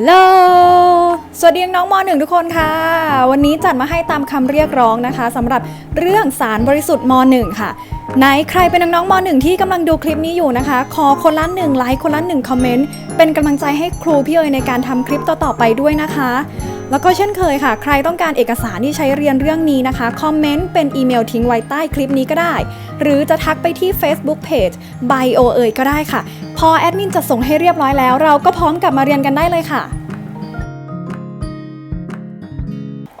ลโหล สวัสดีน้องมหนึ่งทุกคนค่ะ วันนี้จัดมาให้ตามคำเรียกร้องนะคะสำหรับเรื่องสารบริสุทธิ์มหนึ่งค่ะไหนใครเป็นน้องๆมหนึ่งที่กำลังดูคลิปนี้อยู่นะคะ ขอคนละหนึ่งไลค์คนละหนึ่งคอมเมนต์ เป็นกำลังใจให้ครูพี่เอ๋ยในการทำคลิปต่อๆไปด้วยนะคะ แล้วก็เช่นเคยค่ะ ใครต้องการเอกสารที่ใช้เรียนเรื่องนี้นะคะ คอมเมนต์เป็นอีเมลทิ้งไว้ใต้คลิปนี้ก็ได้ หรือจะทักไปที่ Facebook Page Bio เอ่ยก็ได้ค่ะ พอแอดมินจะส่งให้เรียบร้อยแล้ว เราก็พร้อมกลับมาเรียนกันได้เลยค่ะ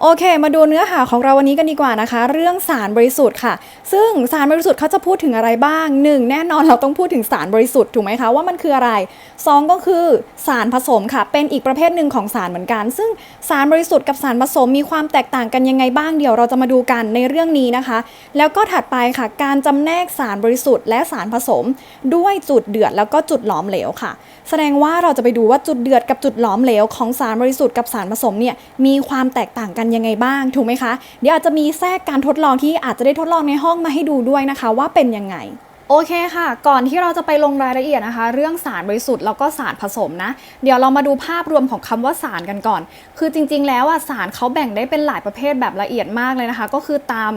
โอเค มาดูเนื้อหาของเราวันนี้กันดีกว่านะคะ เรื่องสารบริสุทธิ์ค่ะ ซึ่งสารบริสุทธิ์เขาจะพูดถึงอะไรบ้าง 1. แน่นอนเราต้องพูดถึงสารบริสุทธิ์ถูกไหมคะว่ามันคืออะไร 2 ก็คือสารผสมค่ะ เป็นอีกประเภทหนึ่งของสารเหมือนกัน ซึ่งสารบริสุทธิ์กับสารผสมมีความแตกต่างกันยังไงบ้างเดี๋ยวเราจะมาดูกันในเรื่องนี้นะคะ แล้วก็ถัดไปค่ะ การจำแนกสารบริสุทธิ์ และสารผสม ด้วยจุดเดือดแล้วก็จุดหลอมเหลวค่ะ แสดงว่าเราจะไปดูว่าจุดเดือดกับจุดหลอมเหลวของสารบริสุทธิ์กับสารผสมเนี่ยมีความแตกต่างกันยังไงบ้างถูกไหมคะ เดี๋ยวอาจจะมีแทรกการทดลองที่อาจจะได้ทดลองในห้องมาให้ดูด้วยนะคะ ว่าเป็นยังไงโอเคค่ะ ก่อนที่เราจะไปลงรายละเอียดนะคะ เรื่องสารบริสุทธิ์แล้วก็สารผสมนะ เดี๋ยวเรามาดูภาพรวมของคำว่าสารกันก่อน คือจริง ๆ แล้วอะสารเขาแบ่งได้เป็นหลายประเภทแบบละเอียดมากเลยนะคะ ก็คือตาม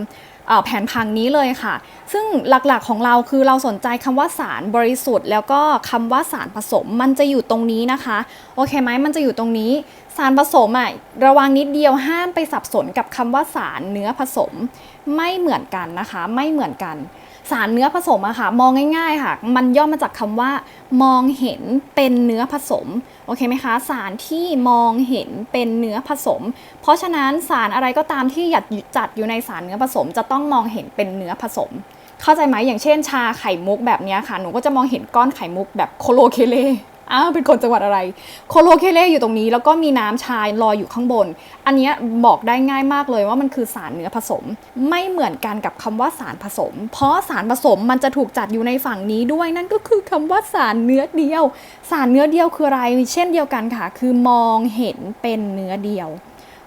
เอ่อแผนพังนี้เลยค่ะ ซึ่งหลักๆของเราคือเราสนใจคำว่าสารบริสุทธิ์ แล้วก็คำว่าสารผสมมันจะอยู่ตรงนี้นะคะ โอเคไหมมันจะอยู่ตรงนี้ สารผสมอะระวังนิดเดียวห้ามไปสับสนกับคำว่าสารเนื้อผสมไม่เหมือนกันนะคะ ไม่เหมือนกัน สารเนื้อผสมอะค่ะ มองง่ายๆค่ะ มันย่อมาจากคำว่า มองเห็นเป็นเนื้อผสมโอเคไหมคะ สารที่มองเห็นเป็นเนื้อผสม เพราะฉะนั้นสารอะไรก็ตามที่หยัดจัดอยู่ในสารเนื้อผสม จะต้องมองเห็นเป็นเนื้อผสม เข้าใจไหมอย่างเช่น ชาไข่มุกแบบนี้ค่ะหนูก็จะมองเห็นก้อนไข่มุกแบบโคโลเคเล อ้าวเป็นคนจังหวัดอะไร โคโลเคเลอยู่ตรงนี้ แล้วก็มีน้ำชายลอยอยู่ข้างบน อันนี้บอกได้ง่ายมากเลยว่ามันคือสารเนื้อผสม ไม่เหมือนกันกับคำว่าสารผสม เพราะสารผสมมันจะถูกจัดอยู่ในฝั่งนี้ด้วยนั่นก็คือคำว่าสารเนื้อเดียว สารเนื้อเดียวคืออะไร เช่นเดียวกันค่ะ คือมองเห็นเป็นเนื้อเดียว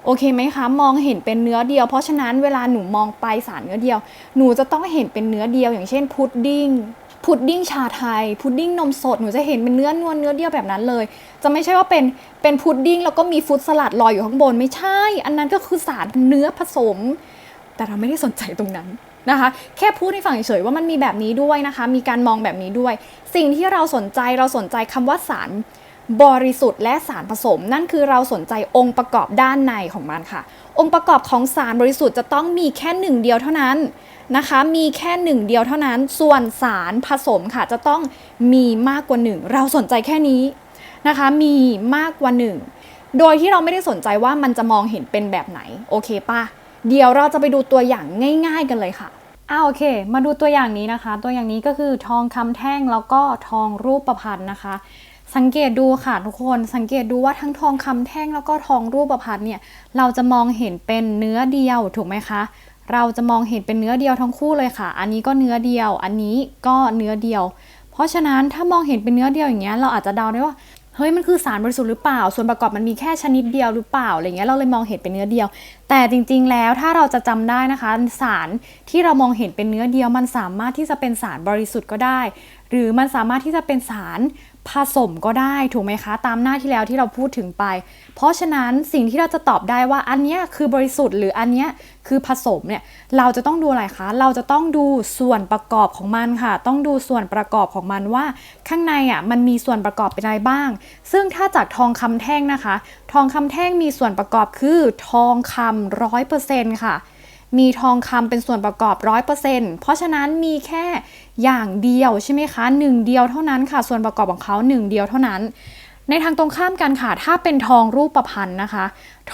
โอเคไหมคะ มองเห็นเป็นเนื้อเดียว เพราะฉะนั้นเวลาหนูมองไปสารเนื้อเดียว หนูจะต้องเห็นเป็นเนื้อเดียว อย่างเช่นพุดดิ้ง พุดดิ้งชาไทย พุดดิ้งนมสด หนูจะเห็นเป็นเนื้อนวลเนื้อเดียวแบบนั้นเลย จะไม่ใช่ว่าเป็นเป็นพุดดิ้งแล้วก็มีฟรุตสลัดลอยอยู่ข้างบนไม่ใช่ อันนั้นก็คือสารเนื้อผสม แต่เราไม่ได้สนใจตรงนั้นนะคะ แค่พูดให้ฟังเฉยๆว่ามันมีแบบนี้ด้วยนะคะ มีการมองแบบนี้ด้วย สิ่งที่เราสนใจเราสนใจคำว่าสารบริสุทธิ์และสารผสม นั่นคือเราสนใจองค์ประกอบด้านในของมันค่ะ องค์ประกอบของสารบริสุทธิ์จะต้องมีแค่หนึ่งเดียวเท่านั้น นะคะ มีแค่หนึ่งเดียวเท่านั้น ส่วนสารผสมค่ะจะต้องมีมากกว่าหนึ่งเราสนใจแค่นี้นะคะ มีมากกว่าหนึ่งโดยที่เราไม่ได้สนใจว่ามันจะมองเห็นเป็นแบบไหนโอเคป่ะเดี๋ยวเราจะไปดูตัวอย่างง่าย ๆ กันเลยค่ะอ้าโอเค มาดูตัวอย่างนี้นะคะ ตัวอย่างนี้ก็คือทองคำแท่งแล้วก็ทองรูปประพันธ์นะคะ สังเกตดูค่ะทุกคนสังเกตดูว่าทั้งทองคำแท่งแล้วก็ทองรูปประพันธ์เนี่ยเราจะมองเห็นเป็นเนื้อเดียวถูกไหมคะ เราจะมองเห็นเป็นเนื้อเดียวทั้งคู่เลยค่ะ อันนี้ก็เนื้อเดียว อันนี้ก็เนื้อเดียว เพราะฉะนั้นถ้ามองเห็นเป็นเนื้อเดียวอย่างเงี้ยเราอาจจะเดาได้ว่าเฮ้ยมันคือสารบริสุทธิ์หรือเปล่า ส่วนประกอบมันมีแค่ชนิดเดียวหรือเปล่าอะไรเงี้ยเราเลยมองเห็นเป็นเนื้อเดียว แต่จริงๆแล้วถ้าเราจะจำได้นะคะ สารที่เรามองเห็นเป็นเนื้อเดียว มันสามารถที่จะเป็นสารบริสุทธิ์ก็ได้ หรือมันสามารถที่จะเป็นสาร ผสมก็ได้ถูกไหมคะ ตามหน้าที่แล้วที่เราพูดถึงไป เพราะฉะนั้นสิ่งที่เราจะตอบได้ว่าอันเนี้ยคือบริสุทธิ์หรืออันเนี้ยคือผสมเนี่ยเราจะต้องดูอะไรคะ เราจะต้องดูส่วนประกอบของมันค่ะ ต้องดูส่วนประกอบของมันว่า ข้างในอะมันมีส่วนประกอบเป็นอะไรบ้าง ซึ่งถ้าจากทองคำแท่งนะคะ ทองคำแท่งมีส่วนประกอบคือทองคำร้อยเปอร์เซ็นต์ค่ะ มีทองคำเป็นส่วนประกอบร้อยเปอร์เซนต์เพราะฉะนั้นมีแค่อย่างเดียวใช่ไหมคะหนึ่งเดียวเท่านั้นค่ะ ส่วนประกอบของเขาหนึ่งเดียวเท่านั้น ในทางตรงข้ามกันค่ะ ถ้าเป็นทองรูปประพันธ์นะคะ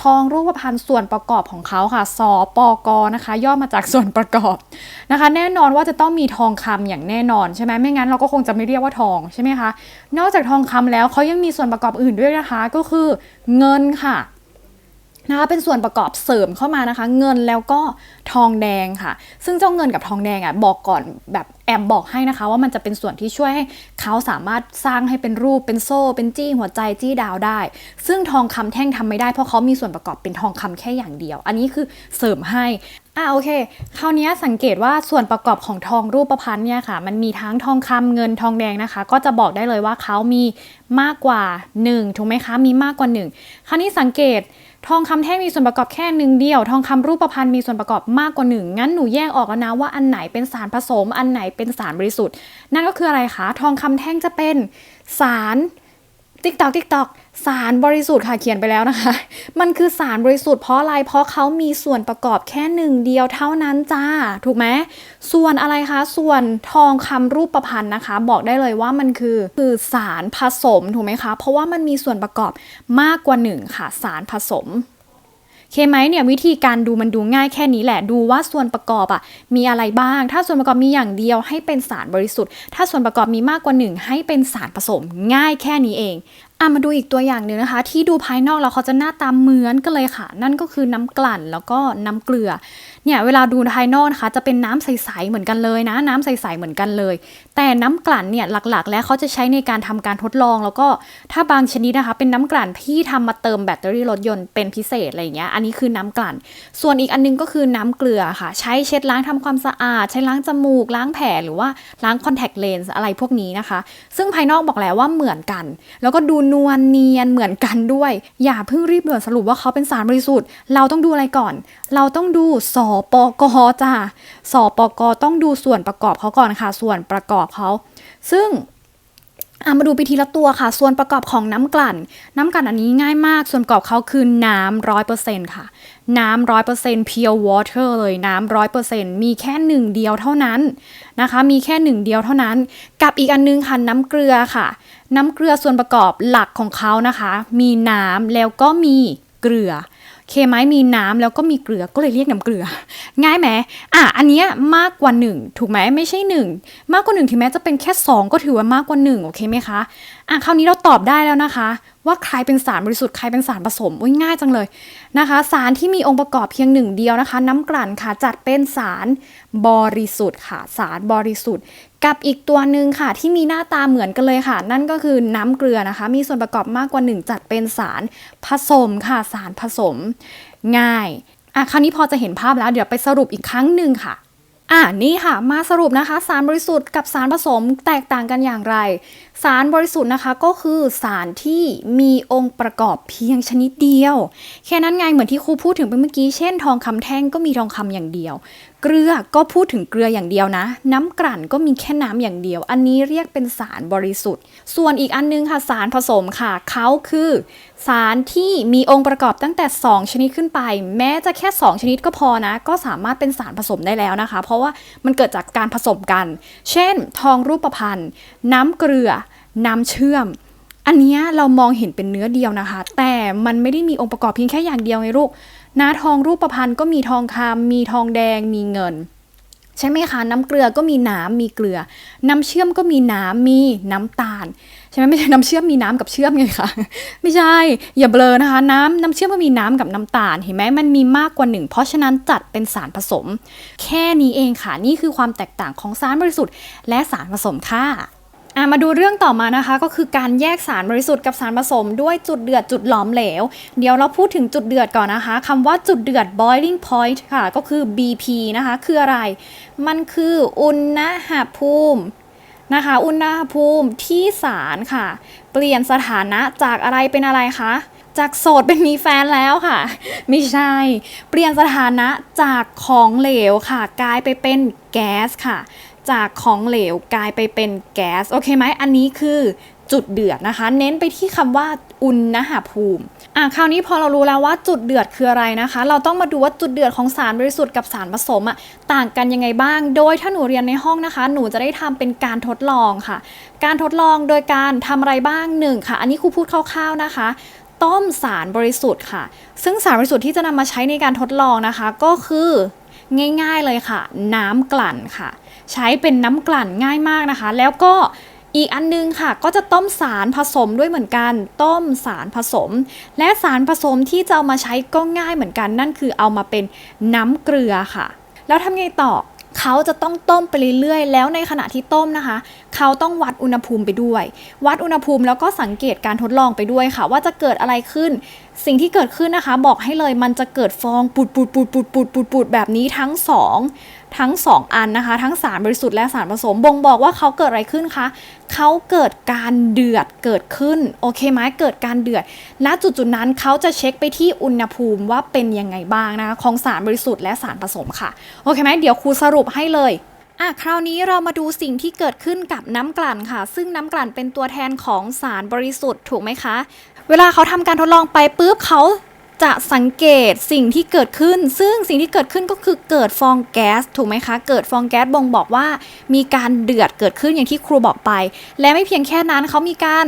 ทองรูปประพันธ์ส่วนประกอบของเขาค่ะ สปกนะคะ ย่อมาจากส่วนประกอบนะคะ แน่นอนว่าจะต้องมีทองคำอย่างแน่นอนใช่ไหมไม่งั้นเราก็คงจะไม่เรียกว่าทองใช่ไหมคะ นอกจากทองคำแล้วเขายังมีส่วนประกอบอื่นด้วยนะคะ ก็คือเงินค่ะ นะคะเป็นส่วนประกอบเสริมเข้ามานะคะ เงินแล้วก็ทองแดงค่ะ ซึ่งเจ้าเงินกับทองแดงอะบอกก่อนแบบแอบบอกให้นะคะ ว่ามันจะเป็นส่วนที่ช่วยให้เขาสามารถสร้างให้เป็นรูปเป็นโซ่ เป็นจี้หัวใจจี้ดาวได้ ซึ่งทองคำแท่งทำไม่ได้เพราะเขามีส่วนประกอบเป็นทองคำแค่อย่างเดียว อันนี้คือเสริมให้อ่าโอเค คราวนี้สังเกตว่าส่วนประกอบของทองรูปพรรณเนี่ยค่ะ มันมีทั้งทองคำเงินทองแดงนะคะ ก็จะบอกได้เลยว่าเขามีมากกว่า1ถูกไหมคะมีมากกว่า 1 คราวนี้สังเกต ทองคำแท่งมีส่วนประกอบแค่หนึ่งเดียว ทองคำรูปพรรณมีส่วนประกอบมากกว่าหนึ่งงั้นหนูแยกออกแล้วนะว่าอันไหนเป็นสารผสม อันไหนเป็นสารบริสุทธิ์ นั่นก็คืออะไรคะ ทองคำแท่งจะเป็นสาร ติ๊กตอกติ๊กตอกสารบริสุทธิ์ค่ะเขียนไปแล้วนะคะ มันคือสารบริสุทธิ์เพราะอะไร เพราะเขามีส่วนประกอบแค่หนึ่งเดียวเท่านั้นจ้า ถูกไหม ส่วนอะไรคะ ส่วนทองคำรูปประพันธ์นะคะ บอกได้เลยว่ามันคือคือสารผสมถูกไหมคะ เพราะว่ามันมีส่วนประกอบมากกว่าหนึ่งค่ะ สารผสม เคไหมเนี่ยวิธีการดูมันดูง่ายแค่นี้แหละดูว่าส่วนประกอบอะมีอะไรบ้าง ถ้าส่วนประกอบมีอย่างเดียวให้เป็นสารบริสุทธิ์ ถ้าส่วนประกอบมีมากกว่าหนึ่งให้เป็นสารผสมง่ายแค่นี้เองอะมาดูอีกตัวอย่างหนึ่งนะคะ ที่ดูภายนอกแล้วเขาจะหน้าตาเหมือนกันเลยค่ะ นั่นก็คือน้ำกลั่นแล้วก็น้ำเกลือ เนี่ยเวลาดูภายนอกนะคะ จะเป็นน้ำใสๆเหมือนกันเลยนะ น้ำใสๆเหมือนกันเลย แต่น้ำกลั่นเนี่ยหลักๆ แล้วเขาจะใช้ในการทำการทดลอง แล้วก็ถ้าบางชนิดนะคะ เป็นน้ำกลั่นที่ทำมาเติมแบตเตอรี่รถยนต์เป็นพิเศษอะไรอย่างเงี้ยอันนี้คือน้ำกลั่น ส่วนอีกอันนึงก็คือน้ำเกลือค่ะ ใช้เช็ดล้างทำความสะอาด ใช้ล้างจมูกล้างแผลหรือว่าล้างคอนแทคเลนส์อะไรพวกนี้นะคะ ซึ่งภายนอกบอกแล้วว่าเหมือนกัน แล้วก็ดูนวลเนียนเหมือนกันด้วย อย่าเพิ่งรีบด่วนสรุปว่าเขาเป็นสารบริสุทธิ์ เราต้องดูอะไรก่อน เราต้องดูสปกจ้าสปกต้องดูส่วนประกอบเขาก่อนค่ะ ส่วนประกอบเขา ซึ่งอะมาดูไปทีละตัวค่ะ ส่วนประกอบของน้ำกลั่น น้ำกลั่นอันนี้ง่ายมาก ส่วนประกอบเขาคือน้ำร้อยเปอร์เซ็นต์ค่ะ น้ำร้อยเปอร์เซ็นต์ pure water เลยน้ำร้อยเปอร์เซ็นต์มีแค่หนึ่งเดียวเท่านั้นนะคะ มีแค่หนึ่งเดียวเท่านั้น กับอีกอันนึงค่ะน้ำเกลือค่ะ น้ำเกลือส่วนประกอบหลักของเขานะคะ มีน้ำแล้วก็มีเกลือ เคไม้มีน้ำแล้วก็มีเกลือก็เลยเรียกน้ำเกลือ ง่ายไหมอะอันเนี้ยมากกว่า 1 ถูกไหมไม่ใช่ 1 มากกว่า1ถึงแม้จะเป็นแค่ 2 ก็ถือว่ามากกว่า 1 โอเคไหมคะอะคราวนี้เราตอบได้แล้วนะคะว่าใครเป็นสารบริสุทธิ์ใครเป็นสารผสมอุ้ยง่ายจังเลยนะคะ สารที่มีองค์ประกอบเพียงหนึ่งเดียวนะคะ น้ำกลั่นค่ะจัดเป็นสารบริสุทธิ์ค่ะ สารบริสุทธิ์ กับอีกตัวหนึ่งค่ะ ที่มีหน้าตาเหมือนกันเลยค่ะ นั่นก็คือน้ำเกลือนะคะ มีส่วนประกอบมากกว่า 1 จัดเป็นสารผสมค่ะ สารผสม ง่ายอะคราวนี้พอจะเห็นภาพแล้วเดี๋ยวไปสรุปอีกครั้งหนึ่งค่ะ อะนี่ค่ะมาสรุปนะคะ สารบริสุทธิ์กับสารผสมแตกต่างกันอย่างไร สารบริสุทธิ์นะคะก็คือสารที่มีองค์ประกอบเพียงชนิดเดียว แค่นั้นไงเหมือนที่ครูพูดถึงไปเมื่อกี้เช่นทองคำแท่งก็มีทองคำอย่างเดียว เกลือก็พูดถึงเกลืออย่างเดียวนะ น้ำกลั่นก็มีแค่น้ำอย่างเดียว อันนี้เรียกเป็นสารบริสุทธิ์ ส่วนอีกอันนึงค่ะสารผสมค่ะเขาคือ สารที่มีองค์ประกอบตั้งแต่ 2 ชนิดขึ้นไป แม้จะแค่ 2 ชนิดก็พอนะ ก็สามารถเป็นสารผสมได้แล้วนะคะ เพราะว่ามันเกิดจากการผสมกัน เช่น ทองรูปพรรณน้ำเกลือ น้ำเชื่อมอันนี้เรามองเห็นเป็นเนื้อเดียวนะคะ แต่มันไม่ได้มีองค์ประกอบเพียงแค่อย่างเดียวไงลูก น้าทองรูปพรรณก็มีทองคำมีทองแดงมีเงิน ใช่ไหมคะ น้ำเกลือก็มีน้ำมีเกลือ น้ำเชื่อมก็มีน้ำมีน้ำตาลใช่ไหมไม่ใช่น้ำเชื่อมมีน้ำกับเชื่อมไงคะไม่ใช่ อย่าเบลอนะคะ น้ำน้ำเชื่อมก็มีน้ำกับน้ำตาล เห็นไหมมันมีมากกว่าหนึ่งเพราะฉะนั้นจัดเป็นสารผสม แค่นี้เองค่ะนี่คือความแตกต่างของสารบริสุทธิ์และสารผสมค่ะ มาดูเรื่องต่อมานะคะก็คือการแยกสารบริสุทธิ์กับสารผสมด้วยจุดเดือดจุดหลอมเหลว เดี๋ยวเราพูดถึงจุดเดือดก่อนนะคะคำว่าจุดเดือด boiling point ค่ะ ก็คือ BP นะคะคืออะไร มันคืออุณหภูมินะคะอุณหภูมิที่สารค่ะ เปลี่ยนสถานะจากอะไรเป็นอะไรคะจากโสดเป็นมีแฟนแล้วค่ะ ไม่ใช่ เปลี่ยนสถานะจากของเหลวค่ะ กลายไปเป็นแก๊สค่ะ จากของเหลวกลายไปเป็นแก๊สโอเคไหมอันนี้คือจุดเดือดนะคะ เน้นไปที่คำว่าอุณหภูมิอะคราวนี้พอเรารู้แล้วว่าจุดเดือดคืออะไรนะคะ เราต้องมาดูว่าจุดเดือดของสารบริสุทธิ์กับสารผสมอะต่างกันยังไงบ้าง โดยถ้าหนูเรียนในห้องนะคะ หนูจะได้ทำเป็นการทดลองค่ะ การทดลองโดยการทำอะไรบ้างหนึ่งค่ะ อันนี้ครูพูดคร่าวๆนะคะต้มสารบริสุทธิ์ค่ะ ซึ่งสารบริสุทธิ์ที่จะนำมาใช้ในการทดลองนะคะ ก็คือง่ายๆเลยค่ะ น้ำกลั่นค่ะ ใช้เป็นน้ำกลั่นง่ายมากนะคะ แล้วก็อีกอันนึงค่ะ ก็จะต้มสารผสมด้วยเหมือนกัน ต้มสารผสม และสารผสมที่จะเอามาใช้ก็ง่ายเหมือนกัน นั่นคือเอามาเป็นน้ำเกลือค่ะ แล้วทำไงต่อเขาจะต้องต้มไปเรื่อยๆ แล้วในขณะที่ต้มนะคะ เขาต้องวัดอุณหภูมิไปด้วย วัดอุณหภูมิแล้วก็สังเกตการทดลองไปด้วยค่ะ ว่าจะเกิดอะไรขึ้น สิ่งที่เกิดขึ้นนะคะ บอกให้เลยมันจะเกิดฟองปุดปุดปุดปุดปุดปุดปุดแบบนี้ทั้งสอง ทั้งสองอันนะคะ ทั้งสารบริสุทธิ์และสารผสมบ่งบอกว่าเขาเกิดอะไรขึ้นคะเขาเกิดการเดือดเกิดขึ้นโอเคไหมเกิดการเดือด ณจุดจุดนั้นเขาจะเช็คไปที่อุณหภูมิว่าเป็นยังไงบ้างนะคะของสารบริสุทธิ์และสารผสมค่ะโอเคไหมเดี๋ยวครูสรุปให้เลยอะคราวนี้เรามาดูสิ่งที่เกิดขึ้นกับน้ำกลั่นค่ะ ซึ่งน้ำกลั่นเป็นตัวแทนของสารบริสุทธิ์ถูกไหมคะ เวลาเขาทำการทดลองไปปุ๊บเขา จะสังเกตสิ่งที่เกิดขึ้น ซึ่งสิ่งที่เกิดขึ้นก็คือเกิดฟองแก๊สถูกไหมคะ เกิดฟองแก๊สบ่งบอกว่า มีการเดือดเกิดขึ้นอย่างที่ครูบอกไป และไม่เพียงแค่นั้นเขามีการ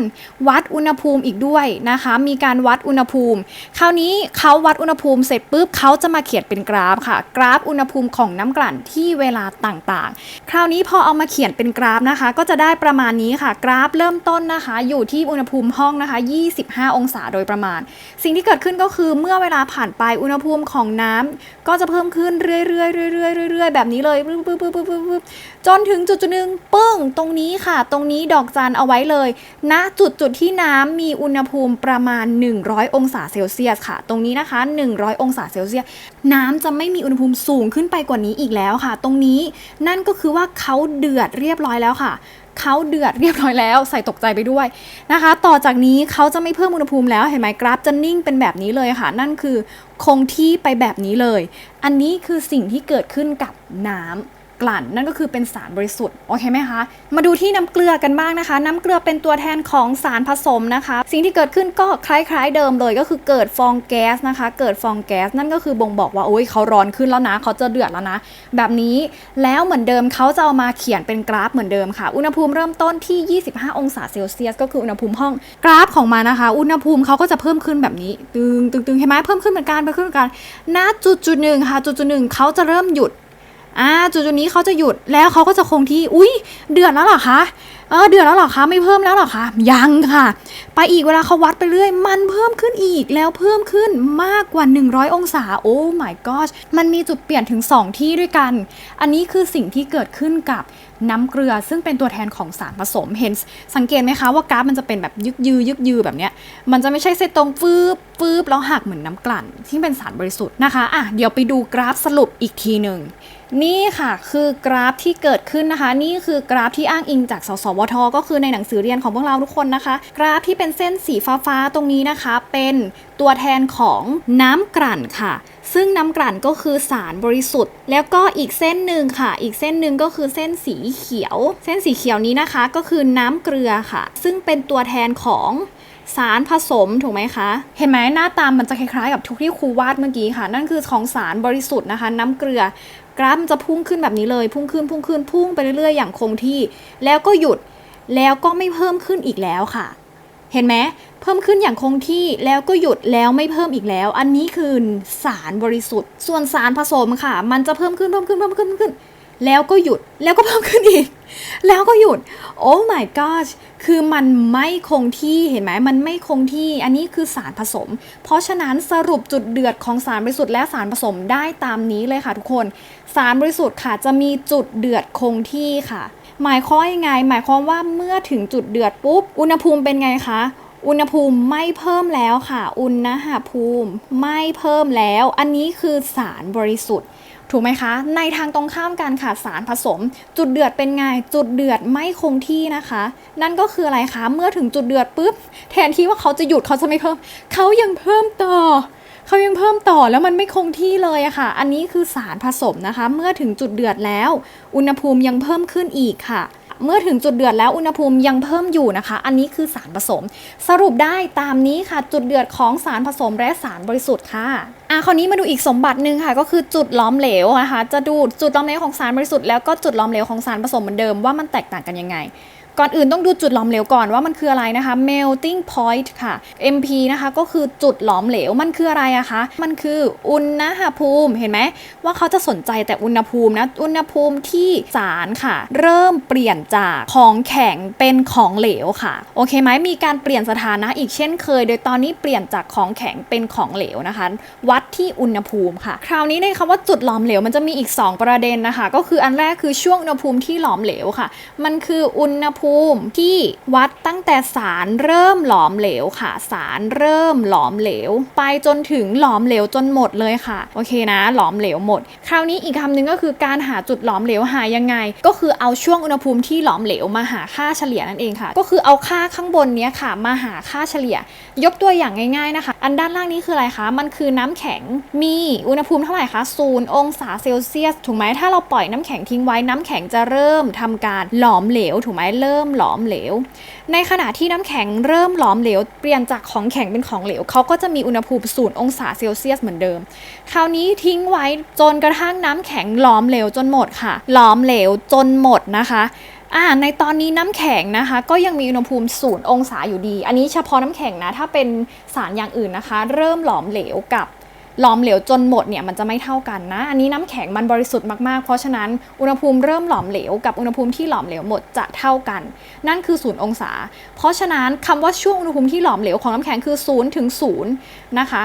วัดอุณหภูมิอีกด้วยนะคะ มีการวัดอุณหภูมิ คราวนี้เขาวัดอุณหภูมิเสร็จปุ๊บเขาจะมาเขียนเป็นกราฟค่ะ กราฟอุณหภูมิของน้ำกลั่นที่เวลาต่างๆ คราวนี้พอเอามาเขียนเป็นกราฟนะคะ ก็จะได้ประมาณนี้ค่ะ กราฟเริ่มต้นนะคะ อยู่ที่อุณหภูมิห้องนะคะ 25 องศาโดยประมาณ สิ่งที่เกิดขึ้นก็คือเมื่อเวลาผ่านไปอุณหภูมิของน้ำก็จะเพิ่มขึ้นเรื่อยๆเรื่อยๆเรื่อยๆแบบนี้เลยปึ๊บปึ๊บปึ๊บปึ๊บปึ๊บจนถึงจุดจุดหนึ่งปึ้งตรงนี้ค่ะ ตรงนี้ดอกจันเอาไว้เลยณจุดจุดที่น้ำมีอุณหภูมิประมาณ 100 องศาเซลเซียสค่ะ ตรงนี้นะคะ 100 องศาเซลเซียสน้ำจะไม่มีอุณหภูมิสูงขึ้นไปกว่านี้อีกแล้วค่ะ ตรงนี้นั่นก็คือว่าเขาเดือดเรียบร้อยแล้วค่ะ เขาเดือดเรียบร้อยแล้ว ใส่ตกใจไปด้วยนะคะ ต่อจากนี้เขาจะไม่เพิ่มอุณหภูมิแล้วเห็นไหมกราฟจะนิ่งเป็นแบบนี้เลยค่ะ นั่นคือคงที่ไปแบบนี้เลย อันนี้คือสิ่งที่เกิดขึ้นกับน้ำ กลั่น นั่นก็คือเป็นสารบริสุทธิ์โอเคไหมคะมาดูที่น้ำเกลือกันบ้างนะคะ น้ำเกลือเป็นตัวแทนของสารผสมนะคะ สิ่งที่เกิดขึ้นก็คล้ายๆ เดิมเลยก็คือเกิดฟองแก๊สนะคะ เกิดฟองแก๊สนั่นก็คือบ่งบอกว่าโอ้ยเขาร้อนขึ้นแล้วนะเขาจะเดือดแล้วนะ แบบนี้แล้วเหมือนเดิมเขาจะเอามาเขียนเป็นกราฟเหมือนเดิมค่ะ อุณหภูมิเริ่มต้นที่ 25 องศาเซลเซียสก็คืออุณหภูมิห้องกราฟของมันนะคะ อุณหภูมิเขาก็จะเพิ่มขึ้นแบบนี้ ตึงตึงตึงเห็นไหมเพิ่มขึ้นเหมือนกันเพิ่มขึ้นเหมือนกันณจุดจุดหนึ่งค่ะจุดจุดหนึ่งเขาจะเริ่มหยุด อ่าจุดจุดนี้เขาจะหยุดแล้วเขาก็จะคงที่ อุ้ยเดือดแล้วเหรอคะเออเดือดแล้วเหรอคะไม่เพิ่มแล้วเหรอคะยังค่ะ ไปอีกเวลาเขาวัดไปเรื่อย มันเพิ่มขึ้นอีกแล้วเพิ่มขึ้นมากกว่า 100 องศาโอ้ my gosh มันมีจุดเปลี่ยนถึง 2 ที่ด้วยกัน อันนี้คือสิ่งที่เกิดขึ้นกับ น้ำเกลือซึ่งเป็นตัวแทนของสารผสมเห็นสังเกตไหมคะว่ากราฟมันจะเป็นแบบยึกยือยึกยือแบบเนี้ยมันจะไม่ใช่เส้นตรงฟืบฟืบแล้วหักเหมือนน้ำกลั่นที่เป็นสารบริสุทธิ์นะคะอะเดี๋ยวไปดูกราฟสรุปอีกทีหนึ่งนี่ค่ะคือกราฟที่เกิดขึ้นนะคะ นี่คือกราฟที่อ้างอิงจากสสวท ก็คือในหนังสือเรียนของพวกเราทุกคนนะคะ กราฟที่เป็นเส้นสีฟ้าๆตรงนี้นะคะ เป็นตัวแทนของน้ำกลั่นค่ะ ซึ่งน้ำกลั่นก็คือสารบริสุทธิ์ แล้วก็อีกเส้นหนึ่งค่ะ อีกเส้นหนึ่งก็คือเส้นสีเขียว เส้นสีเขียวนี้นะคะ ก็คือน้ำเกลือค่ะ ซึ่งเป็นตัวแทนของสารผสมถูกไหมคะ เห็นไหมหน้าตามมันจะคล้ายๆ กับทุกที่ครูวาดเมื่อกี้ค่ะ นั่นคือของสารบริสุทธิ์นะคะ น้ำเกลือกราฟมันจะพุ่งขึ้นแบบนี้เลย พุ่งขึ้นพุ่งขึ้นพุ่งไปเรื่อยๆอย่างคงที่ แล้วก็หยุดแล้วก็ไม่เพิ่มขึ้นอีกแล้วค่ะ เห็นไหมเพิ่มขึ้นอย่างคงที่แล้วก็หยุดแล้วไม่เพิ่มอีกแล้ว อันนี้คือสารบริสุทธิ์ ส่วนสารผสมค่ะ มันจะเพิ่มขึ้นเพิ่มขึ้นเพิ่มขึ้นเพิ่มขึ้น แล้วก็หยุดแล้วก็เพิ่มขึ้นอีก แล้วก็หยุด โอ้ my gosh คือมันไม่คงที่เห็นไหมมันไม่คงที่อันนี้คือสารผสม เพราะฉะนั้นสรุปจุดเดือดของสารบริสุทธิ์และสารผสมได้ตามนี้เลยค่ะทุกคน สารบริสุทธิ์ค่ะจะมีจุดเดือดคงที่ค่ะ หมายความว่ายังไง หมายความว่าเมื่อถึงจุดเดือดปุ๊บ อุณหภูมิเป็นไงคะอุณหภูมิไม่เพิ่มแล้วค่ะ อุณหภูมิไม่เพิ่มแล้ว อันนี้คือสารบริสุทธิ์ ถูกไหมคะ ในทางตรงข้ามกันค่ะสารผสม จุดเดือดเป็นไง จุดเดือดไม่คงที่นะคะ นั่นก็คืออะไรคะ เมื่อถึงจุดเดือดปุ๊บ แทนที่ว่าเขาจะหยุดเขาจะไม่เพิ่ม เขายังเพิ่มต่อ เขายังเพิ่มต่อแล้วมันไม่คงที่เลยอะค่ะ อันนี้คือสารผสมนะคะ เมื่อถึงจุดเดือดแล้ว อุณหภูมิยังเพิ่มขึ้นอีกค่ะ เมื่อถึงจุดเดือดแล้วอุณหภูมิยังเพิ่มอยู่นะคะ อันนี้คือสารผสม สรุปได้ตามนี้ค่ะ จุดเดือดของสารผสมและสารบริสุทธิ์ค่ะอะคราวนี้มาดูอีกสมบัติหนึ่งค่ะ ก็คือจุดล้อมเหลวนะคะ จะดูจุดล้อมเหลวของสารบริสุทธิ์แล้วก็จุดล้อมเหลวของสารผสมเหมือนเดิมว่ามันแตกต่างกันยังไง ก่อนอื่นต้องดูจุดหลอมเหลวก่อนว่ามันคืออะไรนะคะ melting point ค่ะ MP นะคะก็คือจุดหลอมเหลวมันคืออะไรอะคะ มันคืออุณหภูมิเห็นไหมว่าเขาจะสนใจแต่อุณหภูมินะอุณหภูมิที่สารค่ะ เริ่มเปลี่ยนจากของแข็งเป็นของเหลวค่ะโอเคไหมมีการเปลี่ยนสถานะอีกเช่นเคย โดยตอนนี้เปลี่ยนจากของแข็งเป็นของเหลวนะคะ วัดที่อุณหภูมิค่ะ คราวนี้ในคำว่าจุดหลอมเหลวมันจะมีอีก 2 ประเด็นนะคะ ก็คืออันแรกคือช่วงอุณหภูมิที่หลอมเหลวค่ะ มันคืออุณหภูมิที่วัดตั้งแต่สารเริ่มหลอมเหลวค่ะ สารเริ่มหลอมเหลว ไปจนถึงหลอมเหลวจนหมดเลยค่ะ โอเคนะ หลอมเหลวหมด คราวนี้อีกคำหนึ่งก็คือการหาจุดหลอมเหลวหายังไง ก็คือเอาช่วงอุณหภูมิที่หลอมเหลวมาหาค่าเฉลี่ยนั่นเองค่ะ ก็คือเอาค่าข้างบนเนี้ยค่ะ มาหาค่าเฉลี่ย ยกตัวอย่างง่ายๆนะคะ อันด้านล่างนี้คืออะไรคะ มันคือน้ำแข็งมีอุณหภูมิเท่าไหร่คะศูนย์องศาเซลเซียสถูกไหมถ้าเราปล่อยน้ำแข็งทิ้งไว้น้ำแข็งจะเริ่มทำการหลอมเหลวถูกไหมเริ่มริ่มหลอมเหลว ในขณะที่น้ำแข็งเริ่มหลอมเหลว เปลี่ยนจากของแข็งเป็นของเหลวเขาก็จะมีอุณหภูมิศูนย์องศาเซลเซียสเหมือนเดิม คราวนี้ทิ้งไว้จนกระทั่งน้ำแข็งหลอมเหลวจนหมดค่ะ หลอมเหลวจนหมดนะคะอ่าในตอนนี้น้ำแข็งนะคะ ก็ยังมีอุณหภูมิศูนย์องศาอยู่ดี อันนี้เฉพาะน้ำแข็งนะ ถ้าเป็นสารอย่างอื่นนะคะ เริ่มหลอมเหลวกับ หลอมเหลวจนหมดเนี่ยมันจะไม่เท่ากันนะ อันนี้น้ำแข็งมันบริสุทธิ์มากๆ เพราะฉะนั้นอุณหภูมิเริ่มหลอมเหลวกับอุณหภูมิที่หลอมเหลวหมดจะเท่ากัน นั่นคือศูนย์องศา เพราะฉะนั้นคำว่าช่วงอุณหภูมิที่หลอมเหลวของน้ำแข็งคือ0ถึง0นย์นะคะ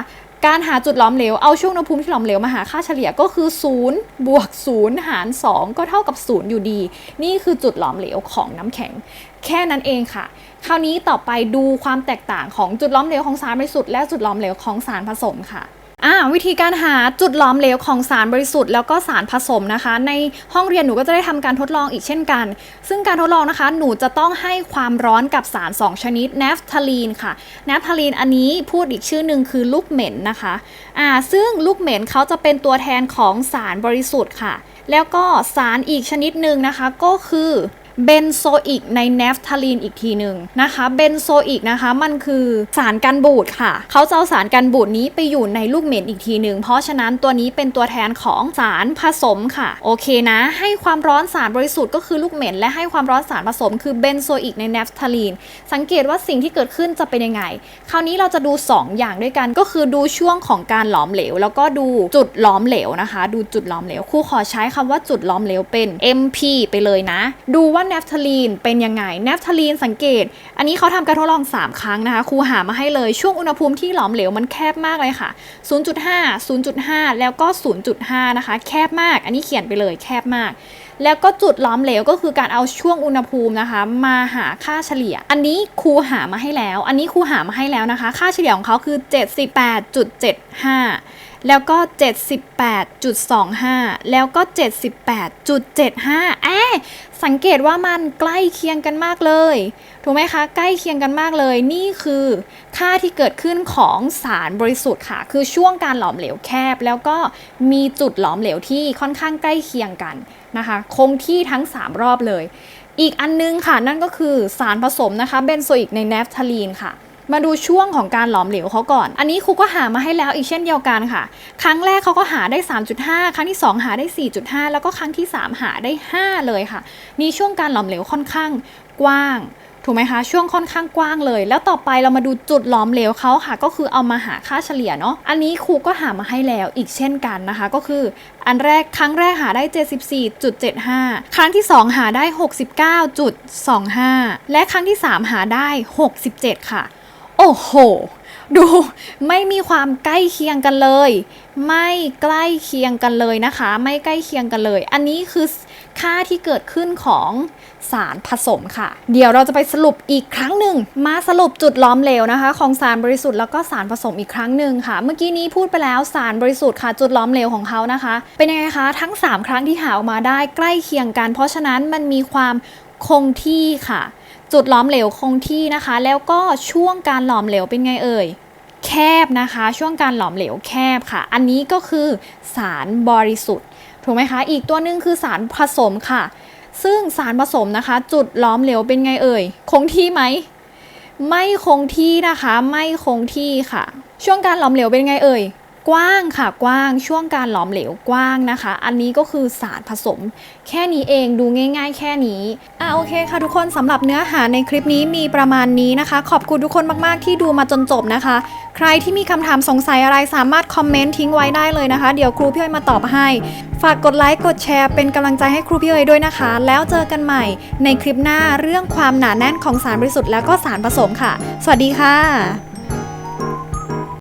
การหาจุดหลอมเหลว เอาช่วงอุณหภูมิที่หลอมเหลวมาหาค่าเฉลี่ยก็คือ 0 บวก 0 หาร 2 ก็เท่ากับ 0 อยู่ดี นี่คือจุดหลอมเหลวของน้ำแข็ง แค่นั้นเองค่ะ คราวนี้ต่อไปดูความแตกต่างของจุดหลอมเหลวของสารบริสุทธิ์และจุดหลอมเหลวของสารผสมค่ะ อ่าวิธีการหาจุดหลอมเหลวของสารบริสุทธิ์แล้วก็สารผสมนะคะ ในห้องเรียนหนูก็จะได้ทำการทดลองอีกเช่นกัน ซึ่งการทดลองนะคะ หนูจะต้องให้ความร้อนกับสาร 2 ชนิดแนฟทาลีนค่ะแนฟทาลีนอันนี้พูดอีกชื่อหนึ่งคือลูกเหม็นนะคะอ่าซึ่งลูกเหม็นเขาจะเป็นตัวแทนของสารบริสุทธิ์ค่ะ แล้วก็สารอีกชนิดหนึ่งนะคะก็คือ เบนโซอิกในเนฟทาลีนอีกทีหนึ่งนะคะเบนโซอิกนะคะมันคือสารกันบูดค่ะ เขาจะเอาสารกันบูดนี้ไปอยู่ในลูกเหม็นอีกทีหนึ่งเพราะฉะนั้นตัวนี้เป็นตัวแทนของสารผสมค่ะ โอเคนะ ให้ความร้อนสารบริสุทธิ์ก็คือลูกเหม็น และให้ความร้อนสารผสมคือเบนโซอิกในเนฟทาลีนสังเกตว่าสิ่งที่เกิดขึ้นจะเป็นยังไง คราวนี้เราจะดู 2 อย่างด้วยกัน ก็คือดูช่วงของการหลอมเหลว แล้วก็ดูจุดหลอมเหลวนะคะ ดูจุดหลอมเหลวครูขอใช้คำว่าจุดหลอมเหลวเป็น MP ไปเลยนะ ดูว่าเนฟทาลีนเป็นยังไงเนฟทาลีนสังเกต อันนี้เขาทำการทดลอง 3 ครั้งนะคะครูหามาให้เลยช่วงอุณหภูมิที่หลอมเหลวมันแคบมากเลยค่ะ 0.5 0.5 แล้วก็ 0.5 นะคะ แคบมาก อันนี้เขียนไปเลยแคบมาก แล้วก็จุดหล้อมเหลวก็คือการเอาช่วงอุณหภูมินะคะ มาหาค่าเฉลี่ย อันนี้ครูหามาให้แล้ว อันนี้ครูหามาให้แล้วนะคะ ค่าเฉลี่ยของเขาคือ 78.75แล้วก็ 78.25 แล้วก็ 78.75แอะ สังเกตว่ามันใกล้เคียงกันมากเลย ถูกไหมคะ ใกล้เคียงกันมากเลย นี่คือค่าที่เกิดขึ้นของสารบริสุทธิ์ค่ะ คือช่วงการหลอมเหลวแคบ แล้วก็มีจุดหลอมเหลวที่ค่อนข้างใกล้เคียงกันนะคะ คงที่ทั้ง 3 รอบเลย อีกอันนึงค่ะ นั่นก็คือสารผสมนะคะ เบนโซอิกในเนฟทาลีนค่ะ มาดูช่วงของการหลอมเหลวเขาก่อน อันนี้ครูก็หามาให้แล้วอีกเช่นเดียวกันค่ะ ครั้งแรกเขาก็หาได้ 3.5 ครั้งที่ 2 หาได้ 4.5 แล้วก็ครั้งที่ 3 หาได้ 5 เลยค่ะ นี่ช่วงการหลอมเหลวค่อนข้างกว้างถูกไหมคะช่วงค่อนข้างกว้างเลย แล้วต่อไปเรามาดูจุดหลอมเหลวเขาค่ะ ก็คือเอามาหาค่าเฉลี่ยเนาะอันนี้ครูก็หามาให้แล้วอีกเช่นกันนะคะ ก็คืออันแรกครั้งแรกหาได้ 74.75 ครั้งที่ 2 หาได้ 69.25 และครั้งที่ 3 หาได้ 67 ค่ะ โอ้โห ดูไม่มีความใกล้เคียงกันเลย ไม่ใกล้เคียงกันเลยนะคะ ไม่ใกล้เคียงกันเลย อันนี้คือค่าที่เกิดขึ้นของสารผสมค่ะ เดี๋ยวเราจะไปสรุปอีกครั้งหนึ่งมาสรุปจุดล้อมเหลวนะคะ ของสารบริสุทธิ์แล้วก็สารผสมอีกครั้งหนึ่งค่ะ เมื่อกี้นี้พูดไปแล้วสารบริสุทธิ์ค่ะจุดล้อมเหลวของเขานะคะ เป็นยังไงคะทั้ง 3 ครั้งที่หาออกมาได้ใกล้เคียงกัน เพราะฉะนั้นมันมีความคงที่ค่ะ จุดหลอมเหลวคงที่นะคะ แล้วก็ช่วงการหลอมเหลวเป็นไงเอ่ย แคบนะคะ ช่วงการหลอมเหลวแคบค่ะ อันนี้ก็คือสารบริสุทธิ์ ถูกไหมคะ อีกตัวหนึ่งคือสารผสมค่ะ ซึ่งสารผสมนะคะ จุดหลอมเหลวเป็นไงเอ่ย คงที่ไหม ไม่คงที่นะคะ ไม่คงที่ค่ะ ช่วงการหลอมเหลวเป็นไงเอ่ย กว้างค่ะกว้างช่วงการหลอมเหลวกว้างนะคะ อันนี้ก็คือสารผสม แค่นี้เองดูง่าย ๆ แค่นี้อะโอเคค่ะทุกคนสำหรับเนื้อหาในคลิปนี้มีประมาณนี้นะคะ ขอบคุณทุกคนมากๆที่ดูมาจนจบนะคะ ใครที่มีคำถามสงสัยอะไรสามารถคอมเมนต์ทิ้งไว้ได้เลยนะคะ เดี๋ยวครูพี่เอ๋ยมาตอบให้ ฝากกดไลค์กดแชร์เป็นกำลังใจให้ครูพี่เอ๋ยด้วยนะคะ แล้วเจอกันใหม่ในคลิปหน้าเรื่องความหนาแน่นของสารบริสุทธิ์แล้วก็สารผสมค่ะ สวัสดีค่ะ